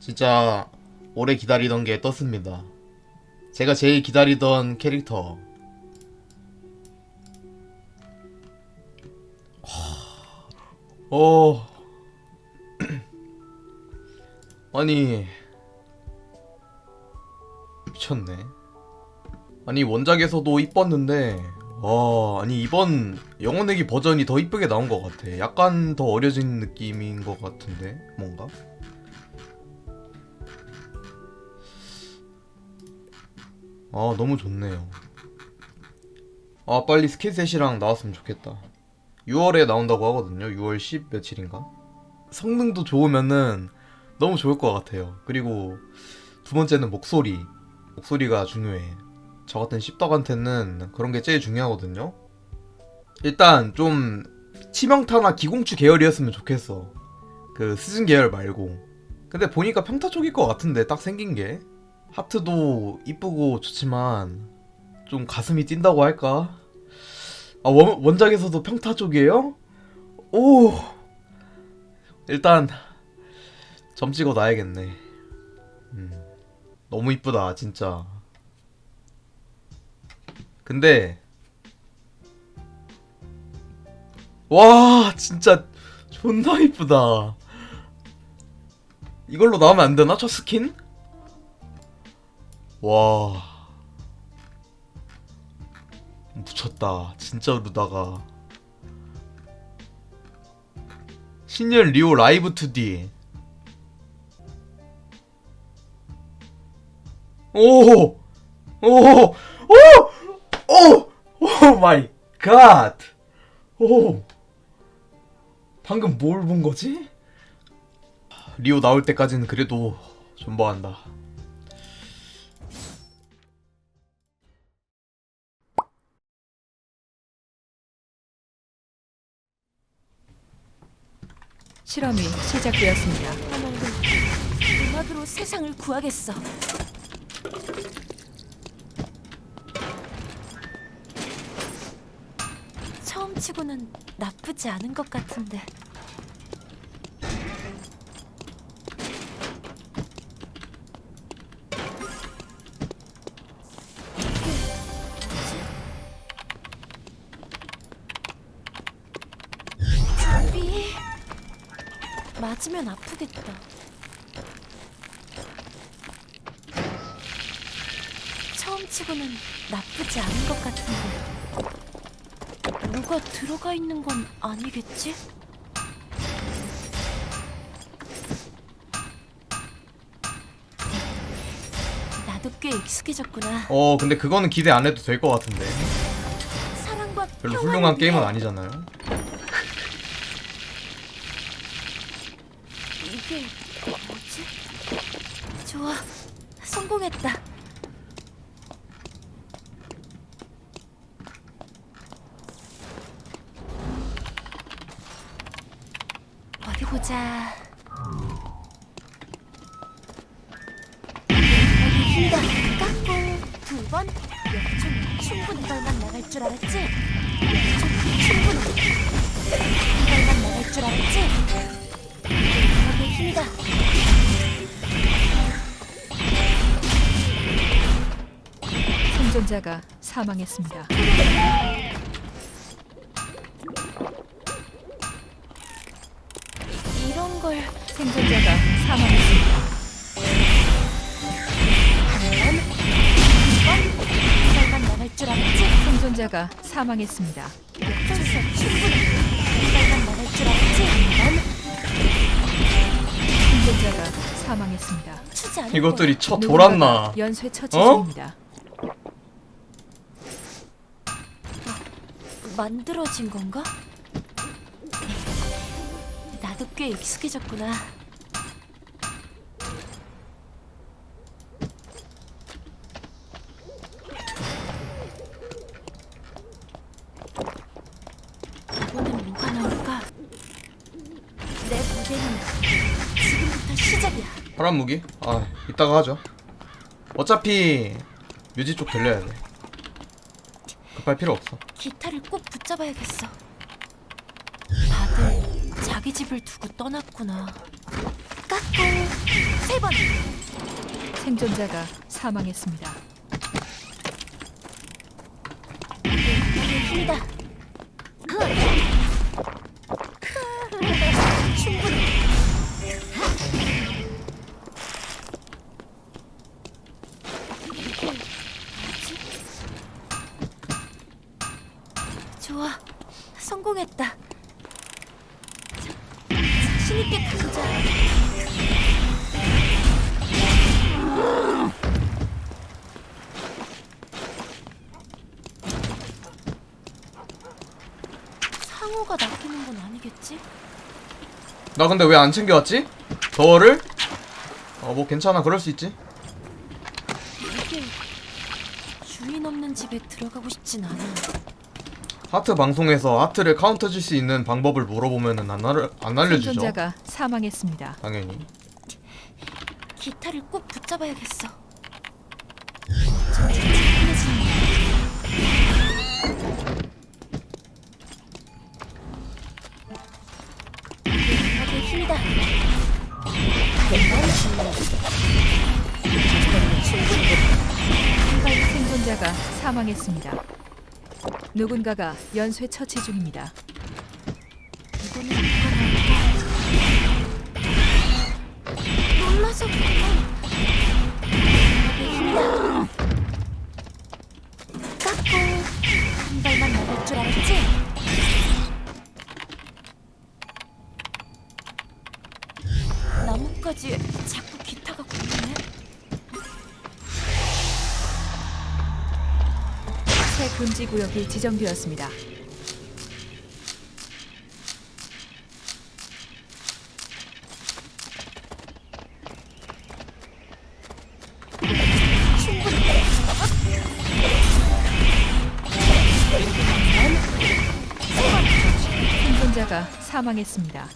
진짜 오래 기다리던 게 떴습니다. 제가 제일 기다리던 캐릭터. 어. 아니 미쳤네. 아니 원작에서도 이뻤는데 와 아니 이번 영혼내기 버전이 더 이쁘게 나온 것 같아. 약간 더 어려진 느낌인 것 같은데 뭔가. 아 너무 좋네요. 아 빨리 스킨셋이랑 나왔으면 좋겠다. 6월에 나온다고 하거든요. 6월 10 며칠인가? 성능도 좋으면은 너무 좋을 것 같아요. 그리고 두 번째는 목소리. 목소리가 중요해. 저 같은 씹덕한테는 그런 게 제일 중요하거든요. 일단 좀 치명타나 기공추 계열이었으면 좋겠어. 그 스즌 계열 말고. 근데 보니까 평타 쪽일 것 같은데 딱 생긴 게. 하트도 이쁘고 좋지만 좀 가슴이 뛴다고 할까? 아 원, 원작에서도 평타 쪽이에요? 오 일단 점 찍어 놔야겠네. 음, 너무 이쁘다 진짜. 근데 와 진짜 존나 이쁘다. 이걸로 나오면 안 되나 저 스킨? 와 묻혔다 진짜 루다가 신년 리오 라이브 2D 오! 오! 오! 오! 오 마이 갓! 오! 방금 뭘 본 거지? 리오 나올 때까지는 그래도 존버한다. 실험이 시작되었습니다. 음악으로 세상을 구하겠어. 처음 치고는 나쁘지 않은 것 같은데. 좀비 맞으면 아프겠다. 처음 치고는 나쁘지 않은 것 같은데 뭐가 들어가 있는 건 아니겠지? 나도 꽤 익숙해졌구나. 어 근데 그거는 기대 안 해도 될 것 같은데 사랑과 별로 평화를 훌륭한 위해 게임은 아니잖아요 이게 뭐지? 좋아, 성공했다. 보자. 힘다 깎고 두 번. 역전 충분히 발만 나갈 줄 알았지? 역전 충분히 발만 나갈 줄 알았지? 내 힘이다. 생존자가 사망했습니다. 생존자가 사망했습니다. 발만 나갈 줄 알았지? 생존자가 사망했습니다. 나갈 줄 알았지? 넌 생존자가 사망했습니다. 않을 이것들이 거야. 쳐 돌았나 연쇄 처치 어? 중입니다. 만들어진 건가? 나도 꽤 익숙해졌구나. 이번엔 뭐가 나올까? 내 무대는 지금부터 시작이야. 파란 무기? 아 이따가 하죠 어차피 뮤지 쪽 들려야 돼 급할 필요 없어 기타를 꼭 붙잡아야겠어. 자기 집을 두고 떠났구나. 깎고 세 번. 생존자가 사망했습니다. 힘이다. 나 근데 왜 안 챙겨왔지? 더워를? 어 뭐 괜찮아 그럴 수 있지 이게 주인 없는 집에 들어가고 싶진 않아. 하트 방송에서 하트를 카운터 줄수 있는 방법을 물어보면은 안, 알, 안 알려주죠 생존자가 사망했습니다. 당연히 기타를 꼭 붙잡아야겠어. 생존자가 사망했습니다. 누군가가 연쇄 처치 중입니다. 놀라서 그만. 새 금지 구역이 지정되었습니다. 생존자가 사망했습니다.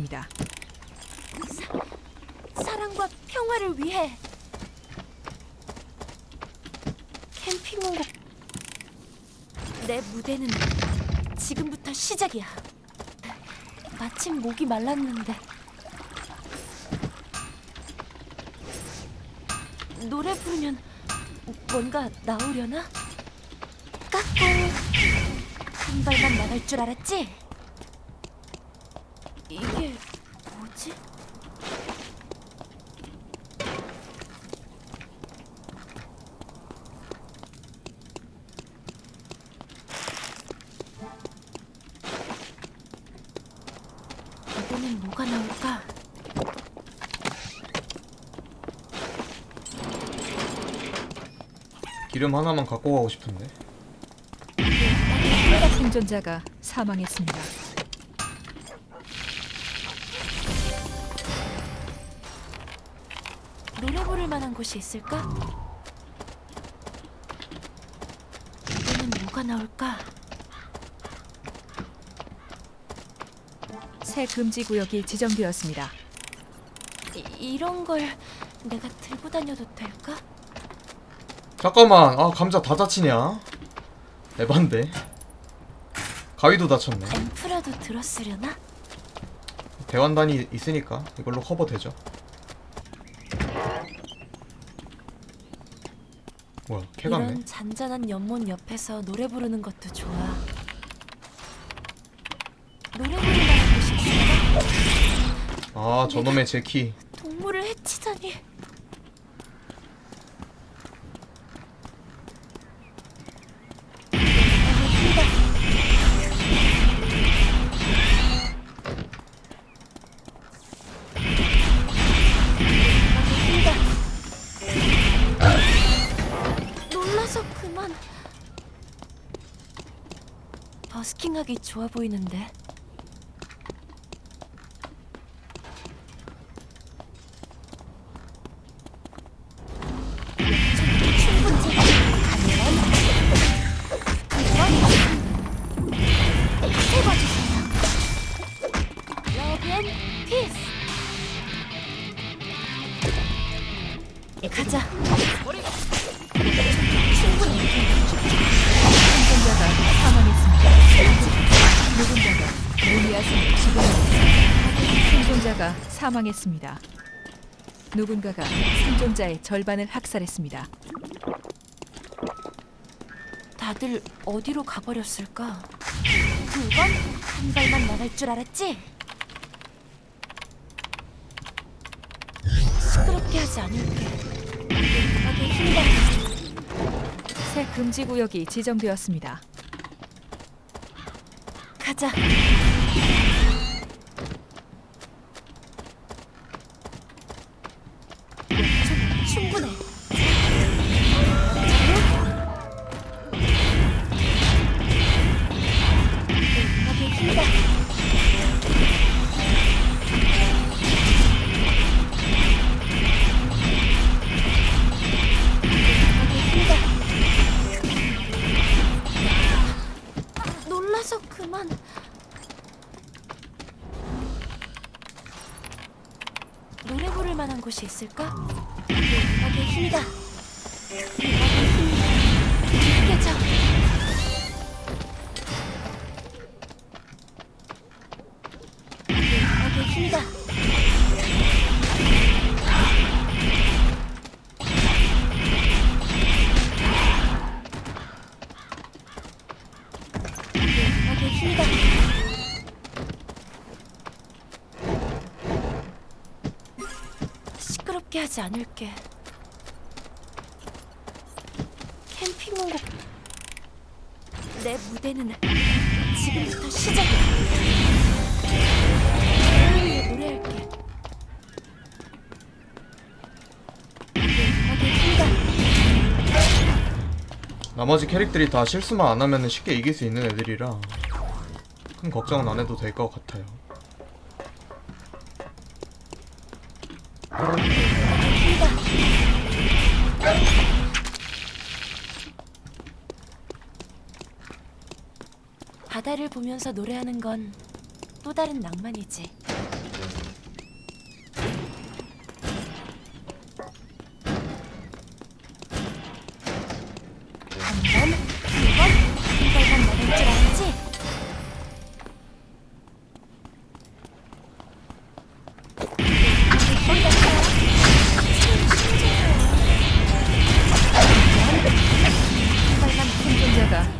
입니다. 사랑과 평화를 위해 캠핑 온 곡. 내 무대는 지금부터 시작이야. 마침 목이 말랐는데 노래 부르면 뭔가 나오려나? 깎고 한 발만 나갈 줄 알았지? 이게 뭐지? 이번엔 뭐가 나올까? 기름 하나만 갖고 가고 싶은데 생존자가 사망했습니다. 노래 부를 만한 곳이 있을까? 이번엔 뭐가 나올까? 새 금지 구역이 지정되었습니다. 이, 이런 걸 내가 들고 다녀도 될까? 잠깐만 아 감자 다 다치냐 에반데 가위도 다쳤네 앰프라도 들었으려나? 대환단이 있으니까 이걸로 커버 되죠 뭐야 캐 같네 이런 잔잔한 연못 옆에서 노래 부르는 것도 좋아. 아 저놈의 제키 동물을 해치다니. 놀라서 그만. 버스킹하기 좋아 보이는데. 생존자가 사망했습니다. 누군가가 생존자의 절반을 학살했습니다. 다들 어디로 가버렸을까? 두 번? 한 발만 나갈 줄 알았지? 시끄럽게 하지 않을게. 음악에 힘이다. 새 금지 구역이 지정되었습니다. 가자. 곳이 있을까? 음악의 힘이다. 음악의 않을게. 캠핑 온 곡. 내 무대는 지금부터 시작이야. 위해 노래할게. 힘이다. 나머지 캐릭들이 다 실수만 안 하면 쉽게 이길 수 있는 애들이라 큰 걱정은 안 해도 될 것 같아요. 바다를 보면서 노래하는 건 또 다른 낭만이지.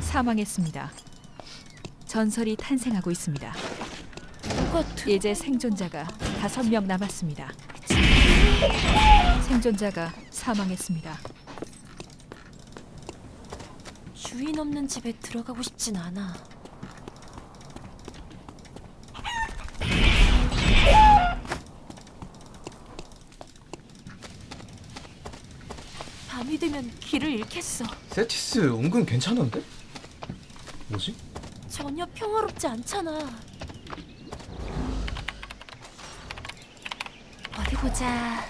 사망했습니다. 전설이 탄생하고 있습니다. 이제 생존자가 다섯 명 남았습니다. 생존자가 사망했습니다. 주인 없는 집에 들어가고 싶진 않아. 밤이 되면 길을 잃겠어. 세티스 은근 괜찮은데? 뭐지? 전혀 평화롭지 않잖아. 어디 보자.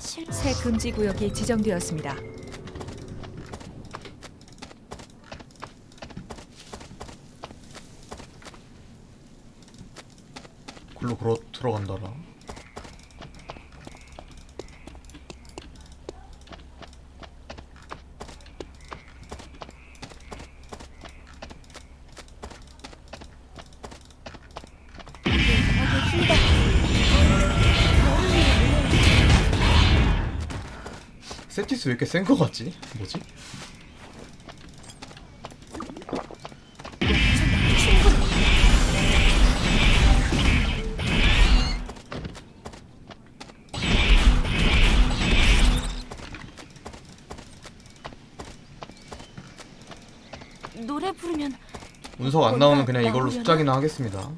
실 새 금지 구역이 지정되었습니다. 글로 걸어 들어간다라. 노래할게. 세티스 왜 이렇게 센 거 같지? 뭐지? 노래 부르면 운석 안 나오면 그냥 이걸로 숫자기나 하겠습니다.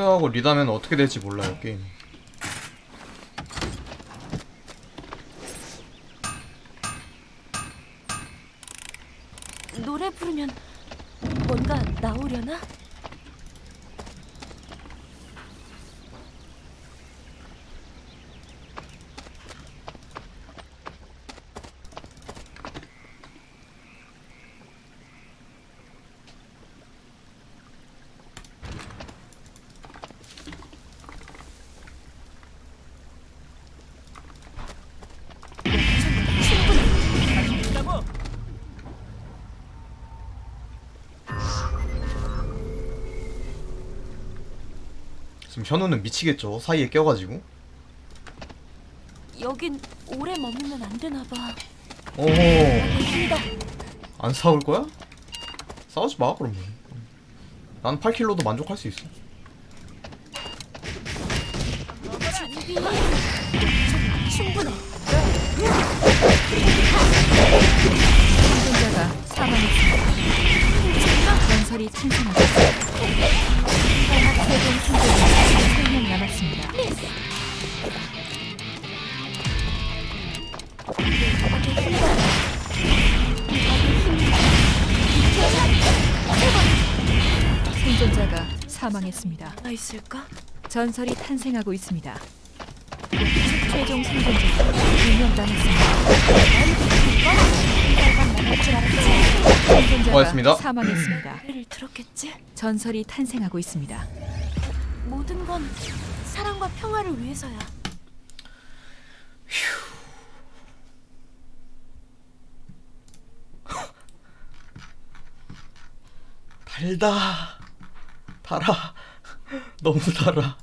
현우하고 리다면 어떻게 될지 몰라요 게임. 노래 부르면 뭔가 나오려나? 현우는 미치겠죠 사이에 껴가지고 여긴 오래 머물면 안 되나 봐. 어허 힘다. 안 싸울 거야? 싸우지 마 그러면 난 8킬로도 만족할 수 있어 준비. 충분해. 생존자가 사망했습니다. 전설이 탄생하고 있습니다. 최종 생존자 3명 남았습니다. 생존자가 사망했습니다. 나 있을까? 전설이 탄생하고 있습니다. 최종 생존자가 2명 남았습니다. 생존자가 수고하셨습니다. 사망했습니다. 노래를 들었겠지. 전설이 탄생하고 있습니다. 모든 건 사랑과 평화를 위해서야. 달다. 달아. 너무 달아